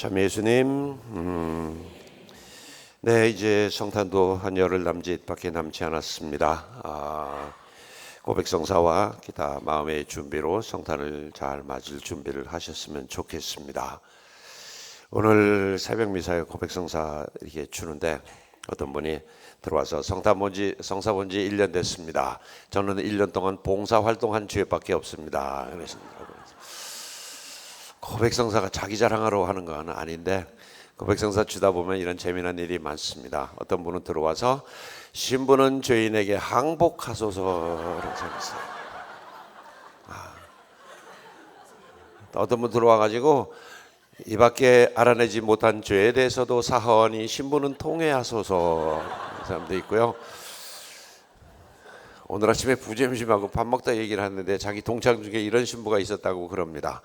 참 예수님, 음, 네 이제 성탄도 한 열흘 남짓밖에 남지 않았습니다. 아, 고백성사와 기타 마음의 준비로 성탄을 잘 맞을 준비를 하셨으면 좋겠습니다. 오늘 새벽 미사에 고백성사 이렇게 주는데 어떤 분이 들어와서 성탄 본지 성사 본지 1년 됐습니다. 저는 1년 동안 봉사 활동한 기회밖에 없습니다. 그랬습니다. 고백성사가 자기 자랑하러 하는 건 아닌데 고백성사 주다 보면 이런 재미난 일이 많습니다. 어떤 분은 들어와서 신부는 죄인에게 항복하소서를 생겼어요. 아. 또 어떤 분 들어와 가지고 이 밖에 알아내지 못한 죄에 대해서도 사하오니 신부는 통회하소서 그런 사람도 있고요. 오늘 아침에 부잼심하고 밥 먹다 얘기를 하는데 자기 동창 중에 이런 신부가 있었다고 그럽니다.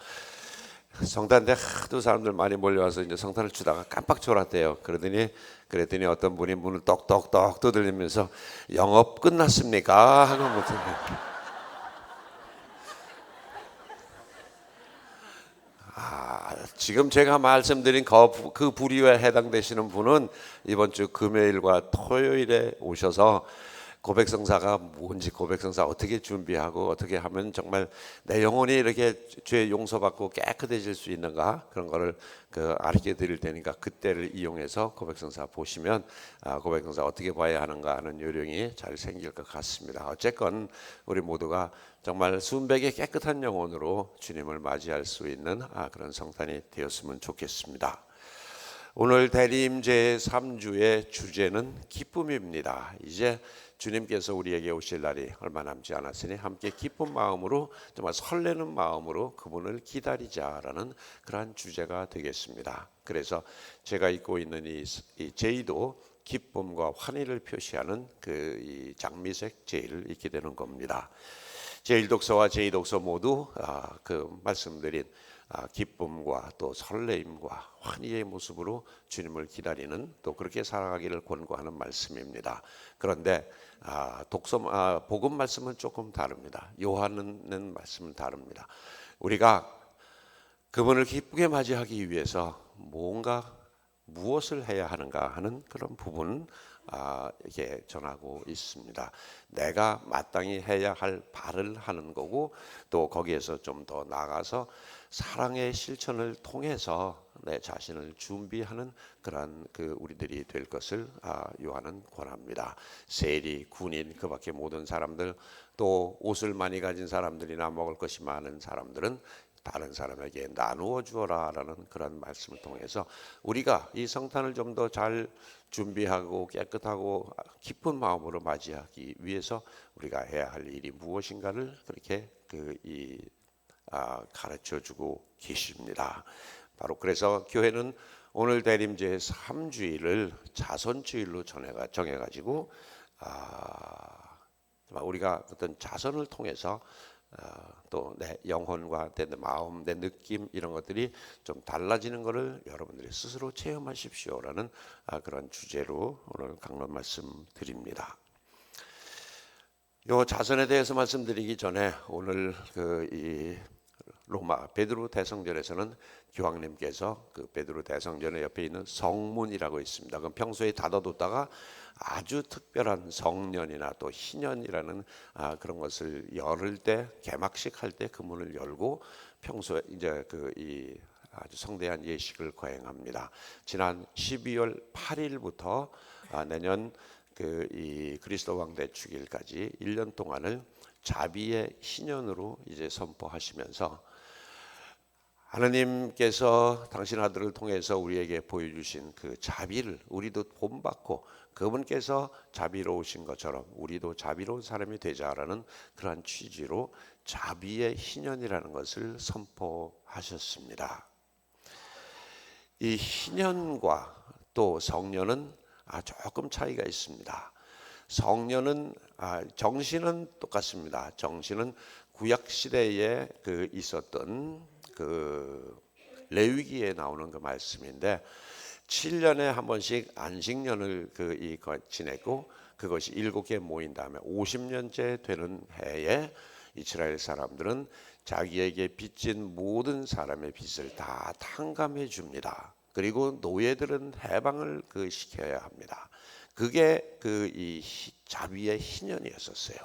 성탄 때 하도 사람들 많이 몰려와서 이제 성탄을 주다가 깜빡 졸았대요. 그러더니 그랬더니 어떤 분이 문을 떡떡떡 두들리면서 영업 끝났습니까? 하고 못해. 아, 지금 제가 말씀드린 그, 그 부류에 해당되시는 분은 이번 주 금요일과 토요일에 오셔서 고백성사가 뭔지 고백성사 어떻게 준비하고 어떻게 하면 정말 내 영혼이 이렇게 죄 용서받고 깨끗해질 수 있는가 그런 거를 그 알게 드릴 테니까 그때를 이용해서 고백성사 보시면 아, 고백성사 어떻게 봐야 하는가 하는 요령이 잘 생길 것 같습니다. 어쨌건 우리 모두가 정말 순백의 깨끗한 영혼으로 주님을 맞이할 수 있는 아, 그런 성탄이 되었으면 좋겠습니다. 오늘 대림 제 3주의 주제는 기쁨입니다. 이제 주님께서 우리에게 오실 날이 얼마 남지 않았으니 함께 기쁜 마음으로 정말 설레는 마음으로 그분을 기다리자라는 그러한 주제가 되겠습니다. 그래서 제가 입고 있는 이, 이 제의도 기쁨과 환희를 표시하는 그 장미색 제의를 입게 되는 겁니다. 제1독서와 제2독서 모두 아, 그 말씀드린 아, 기쁨과 또 설레임과 환희의 모습으로 주님을 기다리는 또 그렇게 살아가기를 권고하는 말씀입니다. 그런데 아, 독서 아, 복음 말씀은 조금 다릅니다. 요한은 말씀은 다릅니다. 우리가 그분을 기쁘게 맞이하기 위해서 뭔가 무엇을 해야 하는가 하는 그런 부분 아, 이렇게 전하고 있습니다. 내가 마땅히 해야 할 발을 하는 거고 또 거기에서 좀 더 나가서 사랑의 실천을 통해서 내 자신을 준비하는 그러한 그 우리들이 될 것을 아, 요한은 권합니다. 세리, 군인, 그밖에 모든 사람들 또 옷을 많이 가진 사람들이나 먹을 것이 많은 사람들은 다른 사람에게 나누어 주어라라는 그런 말씀을 통해서 우리가 이 성탄을 좀 더 잘 준비하고 깨끗하고 기쁜 마음으로 맞이하기 위해서 우리가 해야 할 일이 무엇인가를 그렇게 그이 아, 가르쳐 주고 계십니다. 바로 그래서 교회는 오늘 대림제 3주일을 자선주일로 정해가, 정해가지고 아, 우리가 어떤 자선을 통해서 아, 또 내 영혼과 내 마음, 내 느낌 이런 것들이 좀 달라지는 것을 여러분들이 스스로 체험하십시오라는 아, 그런 주제로 오늘 강론 말씀 드립니다. 요 자선에 대해서 말씀드리기 전에 오늘 그 이 로마 베드로 대성전에서는 교황님께서 그 베드로 대성전의 옆에 있는 성문이라고 있습니다. 그럼 평소에 닫아뒀다가 아주 특별한 성년이나 또 희년이라는 아, 그런 것을 열을 때 개막식 할 때 그 문을 열고 평소에 이제 그이 아주 성대한 예식을 거행합니다. 지난 12월 8일부터 아, 내년 그 이 그리스도 왕 대 축일까지 1년 동안을 자비의 희년으로 이제 선포하시면서 하나님께서 당신 아들을 통해서 우리에게 보여주신 그 자비를 우리도 본받고 그분께서 자비로우신 것처럼 우리도 자비로운 사람이 되자라는 그러한 취지로 자비의 희년이라는 것을 선포하셨습니다. 이 희년과 또 성년은 아, 조금 차이가 있습니다. 성년은 아, 정신은 똑같습니다. 정신은 구약 시대에 그 있었던 그 레위기에 나오는 그 말씀인데 7년에 한 번씩 안식년을 그 지내고 그것이 일곱 개 모인 다음에 50년째 되는 해에 이스라엘 사람들은 자기에게 빚진 모든 사람의 빚을 다 탕감해 줍니다. 그리고 노예들은 해방을 그 시켜야 합니다. 그게 그 이 자비의 희년이었었어요.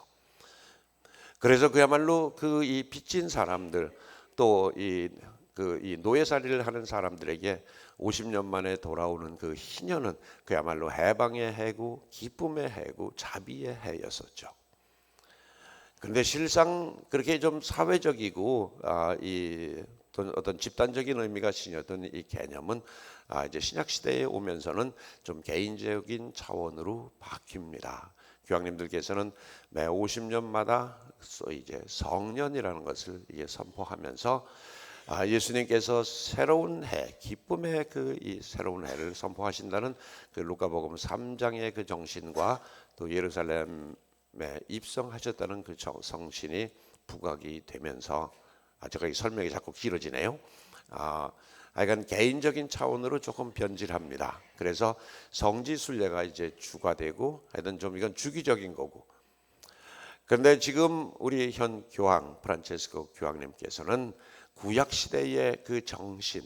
그래서 그야말로 그 이 빚진 사람들 또이 그이 노예살이를 하는 사람들에게 50년 만에 돌아오는 그 희년은 그야말로 해방의 해고, 기쁨의 해고, 자비의 해였었죠. 그런데 실상 그렇게 좀 사회적이고 아, 이 어떤 집단적인 의미가 지녔던 이 개념은 아, 이제 신약 시대에 오면서는 좀 개인적인 차원으로 바뀝니다. 교황님들께서는 매 50년마다 이제 성년이라는 것을 이게 선포하면서 아, 예수님께서 새로운 해, 기쁨의 그 이 새로운 해를 선포하신다는 그 루카복음 3장의 그 정신과 또 예루살렘에 입성하셨다는 그 성신이 부각이 되면서 아, 제가 이 설명이 자꾸 길어지네요. 아, 하여간 개인적인 차원으로 조금 변질합니다. 그래서 성지 순례가 이제 주가 되고 하여튼 좀 이건 주기적인 거고. 그런데 지금 우리 현 교황 프란체스코 교황님께서는 구약 시대의 그 정신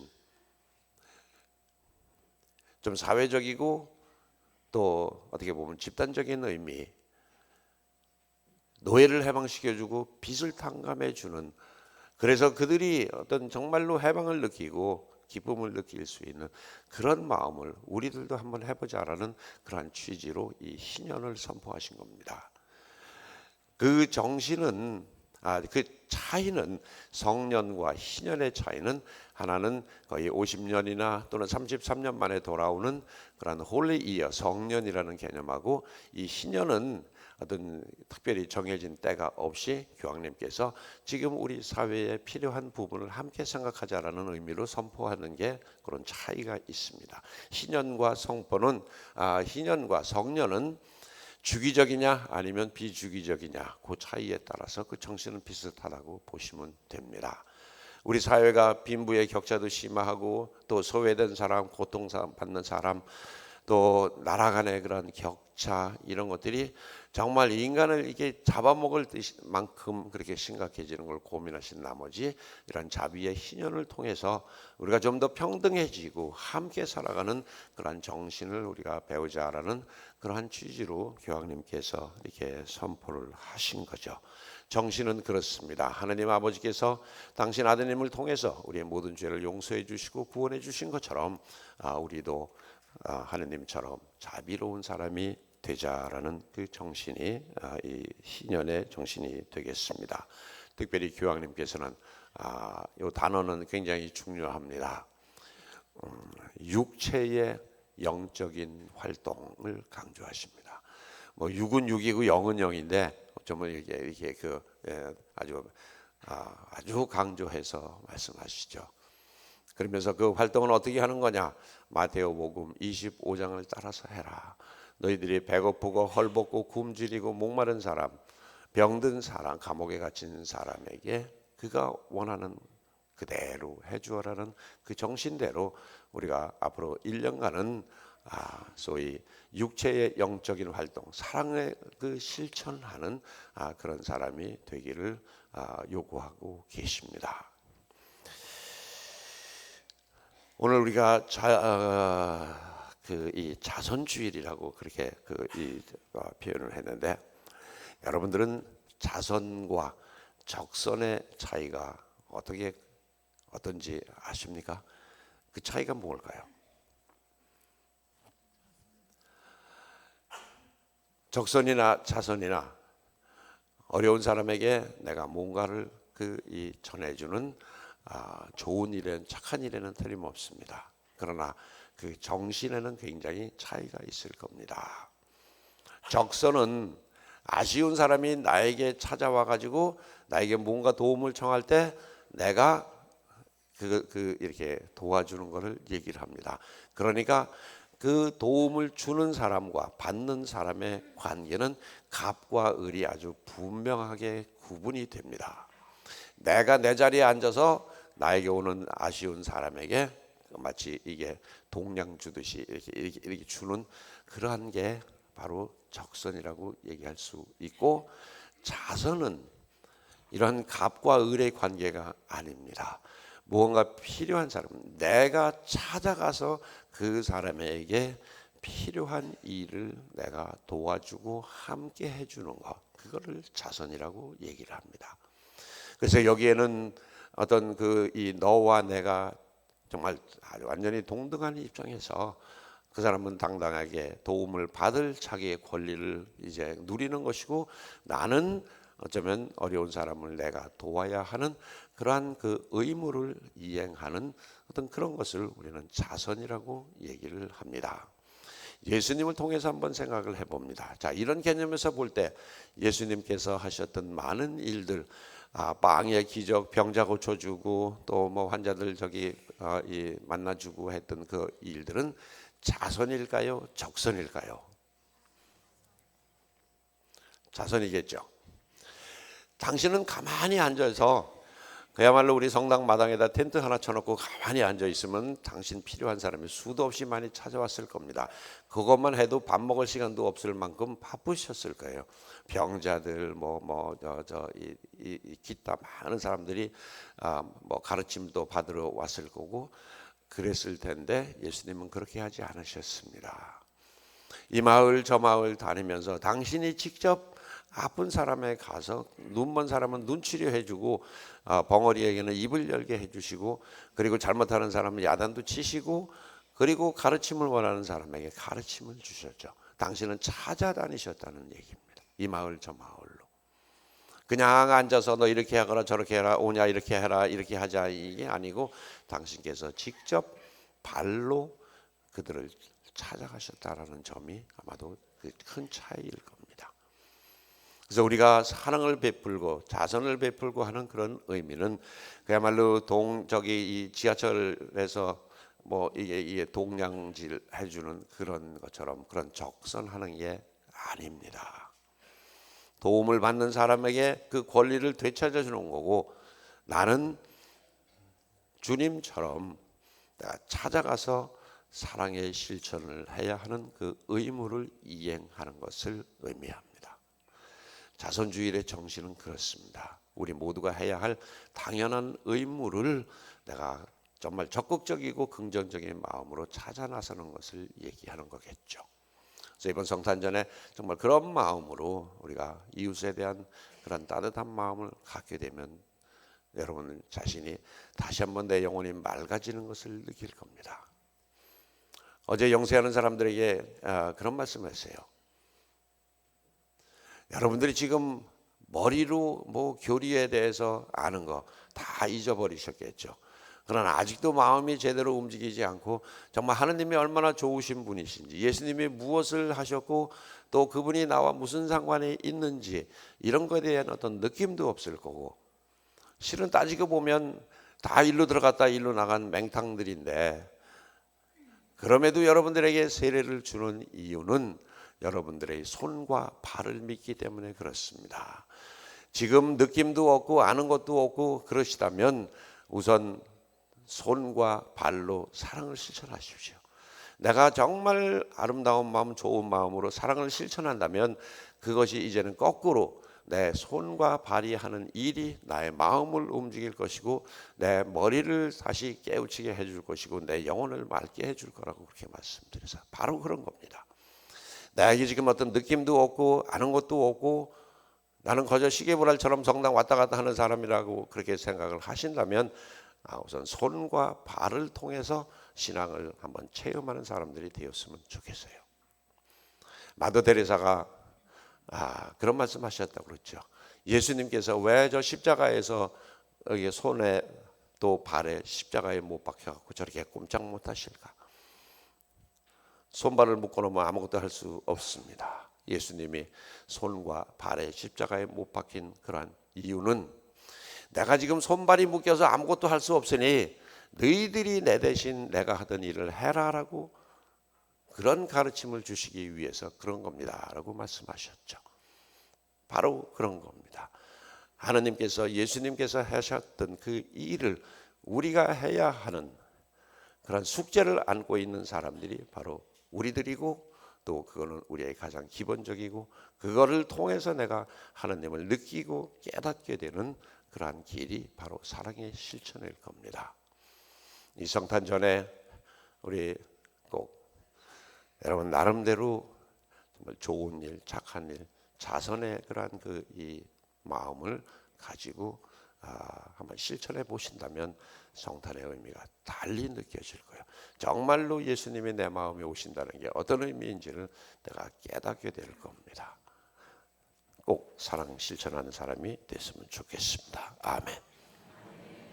좀 사회적이고 또 어떻게 보면 집단적인 의미 노예를 해방시켜주고 빚을 탕감해 주는 그래서 그들이 어떤 정말로 해방을 느끼고 기쁨을 느낄 수 있는 그런 마음을 우리들도 한번 해보자라는 그러한 취지로 이 희년을 선포하신 겁니다. 그 정신은 아, 그 차이는 성년과 희년의 차이는 하나는 거의 50년이나 또는 33년 만에 돌아오는 그런 홀리 이어 성년이라는 개념하고 이 희년은 어떤 특별히 정해진 때가 없이 교황님께서 지금 우리 사회에 필요한 부분을 함께 생각하자라는 의미로 선포하는 게 그런 차이가 있습니다. 희년과 성포는 아, 희년과 성년은 주기적이냐 아니면 비주기적이냐 그 차이에 따라서 그 정신은 비슷하다고 보시면 됩니다. 우리 사회가 빈부의 격차도 심하고 또 소외된 사람, 고통받는 사람, 또 나라 간의 그런 격차 이런 것들이 정말 인간을 이게 잡아먹을 만큼 그렇게 심각해지는 걸 고민하신 나머지 이런 자비의 희년을 통해서 우리가 좀 더 평등해지고 함께 살아가는 그러한 정신을 우리가 배우자라는 그러한 취지로 교황님께서 이렇게 선포를 하신 거죠. 정신은 그렇습니다. 하나님 아버지께서 당신 아드님을 통해서 우리의 모든 죄를 용서해 주시고 구원해 주신 것처럼 아, 우리도 아, 하느님처럼 자비로운 사람이 되자라는 그 정신이 아, 이 희년의 정신이 되겠습니다. 특별히 교황님께서는 아, 이 단어는 굉장히 중요합니다. 음, 육체의 영적인 활동을 강조하십니다. 뭐 육은 육이고 영은 영인데 어쩌면 이렇게 이렇게 그 예, 아주 아, 아주 강조해서 말씀하시죠. 그러면서 그 활동은 어떻게 하는 거냐? 마테오복음 25장을 따라서 해라. 너희들이 배고프고 헐벗고 굶주리고 목마른 사람, 병든 사람, 감옥에 갇힌 사람에게 그가 원하는 그대로 해주어라는 그 정신대로 우리가 앞으로 1년간은 아, 소위 육체의 영적인 활동, 사랑의 그 실천하는 아, 그런 사람이 되기를 아, 요구하고 계십니다. 오늘 우리가 자, 어, 그이 자선주일이라고 그렇게 그이 어, 표현을 했는데 여러분들은 자선과 적선의 차이가 어떻게 어떤지 아십니까? 그 차이가 뭘까요? 적선이나 자선이나 어려운 사람에게 내가 뭔가를 그 이 전해주는 아, 좋은 일은 착한 일에는 틀림없습니다. 그러나 그 정신에는 굉장히 차이가 있을 겁니다. 적선은 아쉬운 사람이 나에게 찾아와 가지고 나에게 뭔가 도움을 청할 때 내가 그, 그 이렇게 도와주는 것을 얘기를 합니다. 그러니까 그 도움을 주는 사람과 받는 사람의 관계는 갑과 을이 아주 분명하게 구분이 됩니다. 내가 내 자리에 앉아서 나에게 오는 아쉬운 사람에게 마치 이게 동량 주듯이 이렇게, 이렇게, 이렇게 주는 그러한 게 바로 적선이라고 얘기할 수 있고 자선은 이러한 갑과 을의 관계가 아닙니다. 무언가 필요한 사람, 내가 찾아가서 그 사람에게 필요한 일을 내가 도와주고 함께 해주는 것, 그거를 자선이라고 얘기를 합니다. 그래서 여기에는 어떤 그 이 너와 내가 정말 완전히 동등한 입장에서 그 사람은 당당하게 도움을 받을 자기의 권리를 이제 누리는 것이고 나는 어쩌면 어려운 사람을 내가 도와야 하는 그러한 그 의무를 이행하는 어떤 그런 것을 우리는 자선이라고 얘기를 합니다. 예수님을 통해서 한번 생각을 해봅니다. 자, 이런 개념에서 볼 때 예수님께서 하셨던 많은 일들, 아, 빵의 기적, 병자 고쳐주고 또 뭐 환자들 저기 어, 이 만나주고 했던 그 일들은 자선일까요? 적선일까요? 자선이겠죠. 당신은 가만히 앉아서 그야말로 우리 성당 마당에다 텐트 하나 쳐놓고 가만히 앉아 있으면 당신 필요한 사람이 수도 없이 많이 찾아왔을 겁니다. 그것만 해도 밥 먹을 시간도 없을 만큼 바쁘셨을 거예요. 병자들 뭐뭐저 저이 이, 이 기타 많은 사람들이 아, 뭐 가르침도 받으러 왔을 거고 그랬을 텐데 예수님은 그렇게 하지 않으셨습니다. 이 마을 저 마을 다니면서 당신이 직접 아픈 사람에 가서 눈 먼 사람은 눈 치료해주고 어, 벙어리에게는 입을 열게 해주시고 그리고 잘못하는 사람은 야단도 치시고 그리고 가르침을 원하는 사람에게 가르침을 주셨죠. 당신은 찾아다니셨다는 얘기입니다. 이 마을 저 마을로 그냥 앉아서 너 이렇게 하거라 저렇게 해라 오냐 이렇게 해라 이렇게 하자 이게 아니고 당신께서 직접 발로 그들을 찾아가셨다라는 점이 아마도 그큰 차이일 겁니다. 그래서 우리가 사랑을 베풀고 자선을 베풀고 하는 그런 의미는 그야말로 동 저기 이 지하철에서 뭐 이게 이게 동량질 해주는 그런 것처럼 그런 적선하는 게 아닙니다. 도움을 받는 사람에게 그 권리를 되찾아 주는 거고 나는 주님처럼 내가 찾아가서 사랑의 실천을 해야 하는 그 의무를 이행하는 것을 의미합니다. 자선주의의 정신은 그렇습니다. 우리 모두가 해야 할 당연한 의무를 내가 정말 적극적이고 긍정적인 마음으로 찾아 나서는 것을 얘기하는 거겠죠. 그래서 이번 성탄전에 정말 그런 마음으로 우리가 이웃에 대한 그런 따뜻한 마음을 갖게 되면 여러분 자신이 다시 한번 내 영혼이 맑아지는 것을 느낄 겁니다. 어제 영세하는 사람들에게 아, 그런 말씀했어요. 여러분들이 지금 머리로 뭐 교리에 대해서 아는 거 다 잊어버리셨겠죠. 그러나 아직도 마음이 제대로 움직이지 않고 정말 하느님이 얼마나 좋으신 분이신지 예수님이 무엇을 하셨고 또 그분이 나와 무슨 상관이 있는지 이런 것에 대한 어떤 느낌도 없을 거고 실은 따지고 보면 다 일로 들어갔다 일로 나간 맹탕들인데 그럼에도 여러분들에게 세례를 주는 이유는 여러분들의 손과 발을 믿기 때문에 그렇습니다. 지금 느낌도 없고 아는 것도 없고 그러시다면 우선 손과 발로 사랑을 실천하십시오. 내가 정말 아름다운 마음, 좋은 마음으로 사랑을 실천한다면 그것이 이제는 거꾸로 내 손과 발이 하는 일이 나의 마음을 움직일 것이고 내 머리를 다시 깨우치게 해줄 것이고 내 영혼을 맑게 해줄 거라고 그렇게 말씀드려서 바로 그런 겁니다. 나에게 지금 어떤 느낌도 없고 아는 것도 없고 나는 거저 시계보랄처럼 성당 왔다 갔다 하는 사람이라고 그렇게 생각을 하신다면 아, 우선 손과 발을 통해서 신앙을 한번 체험하는 사람들이 되었으면 좋겠어요. 마더 데레사가 아, 그런 말씀하셨다고 그랬죠. 예수님께서 왜 저 십자가에서 여기 손에 또 발에 십자가에 못 박혀 갖고 저렇게 꼼짝 못 하실까? 손발을 묶어놓으면 아무것도 할 수 없습니다. 예수님이 손과 발에 십자가에 못 박힌 그러한 이유는 내가 지금 손발이 묶여서 아무것도 할 수 없으니 너희들이 내 대신 내가 하던 일을 해라라고 그런 가르침을 주시기 위해서 그런 겁니다라고 말씀하셨죠. 바로 그런 겁니다. 하나님께서 예수님께서 하셨던 그 일을 우리가 해야 하는 그런 숙제를 안고 있는 사람들이 바로 우리들이고 또 그거는 우리의 가장 기본적이고 그거를 통해서 내가 하나님을 느끼고 깨닫게 되는 그러한 길이 바로 사랑의 실천일 겁니다. 이 성탄 전에 우리 꼭 여러분 나름대로 정말 좋은 일, 착한 일, 자선의 그러한 그 이 마음을 가지고 아, 한번 실천해 보신다면 성탄의 의미가 달리 느껴질 거예요. 정말로 예수님이 내 마음에 오신다는 게 어떤 의미인지를 내가 깨닫게 될 겁니다. 꼭 사랑 실천하는 사람이 됐으면 좋겠습니다. 아멘.